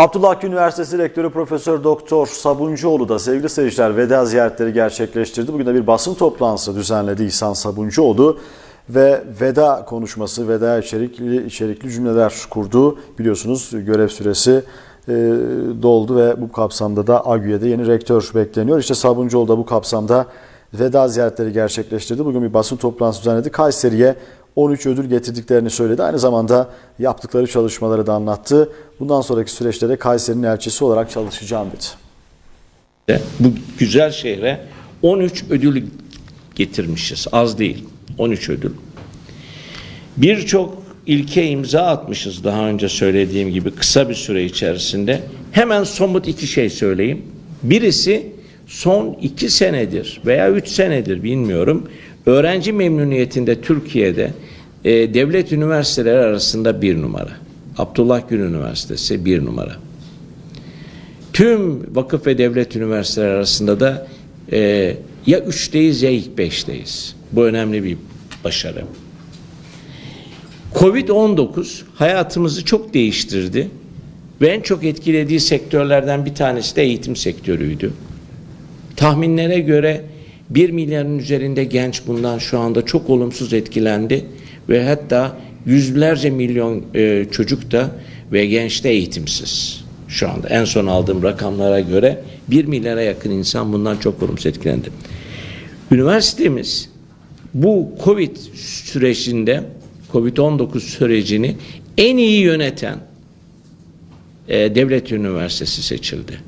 Abdullah Akgün Üniversitesi Rektörü Profesör Doktor Sabuncuoğlu da sevgili seyirciler veda ziyaretleri gerçekleştirdi. Bugün de bir basın toplantısı düzenledi İhsan Sabuncuoğlu ve veda konuşması, veda içerikli, içerikli cümleler kurdu. Biliyorsunuz görev süresi e, doldu ve bu kapsamda da AGÜ'ye de yeni rektör bekleniyor. İşte Sabuncuoğlu da bu kapsamda veda ziyaretleri gerçekleştirdi. Bugün bir basın toplantısı düzenledi. Kayseri'ye 13 ödül getirdiklerini söyledi. Aynı zamanda yaptıkları çalışmaları da anlattı. Bundan sonraki süreçte de Kayseri'nin elçisi olarak çalışacağım dedi. bu güzel şehre 13 ödül getirmişiz. Az değil. 13 ödül. Birçok ilke imza atmışız daha önce söylediğim gibi kısa bir süre içerisinde. Hemen somut iki şey söyleyeyim. Birisi son iki senedir veya üç senedir bilmiyorum. Öğrenci memnuniyetinde Türkiye'de e, devlet üniversiteleri arasında bir numara. Abdullah Gül Üniversitesi bir numara. Tüm vakıf ve devlet üniversiteleri arasında da e, ya üçteyiz ya ilk beşteyiz. Bu önemli bir başarı. Covid-19 hayatımızı çok değiştirdi ve en çok etkilediği sektörlerden bir tanesi de eğitim sektörüydü. Tahminlere göre 1 milyarın üzerinde genç bundan şu anda çok olumsuz etkilendi ve hatta yüzlerce milyon e, çocuk da ve genç de eğitimsiz. Şu anda en son aldığım rakamlara göre 1 milyara yakın insan bundan çok olumsuz etkilendi. Üniversitemiz bu Covid sürecinde Covid-19 sürecini en iyi yöneten e, devlet üniversitesi seçildi.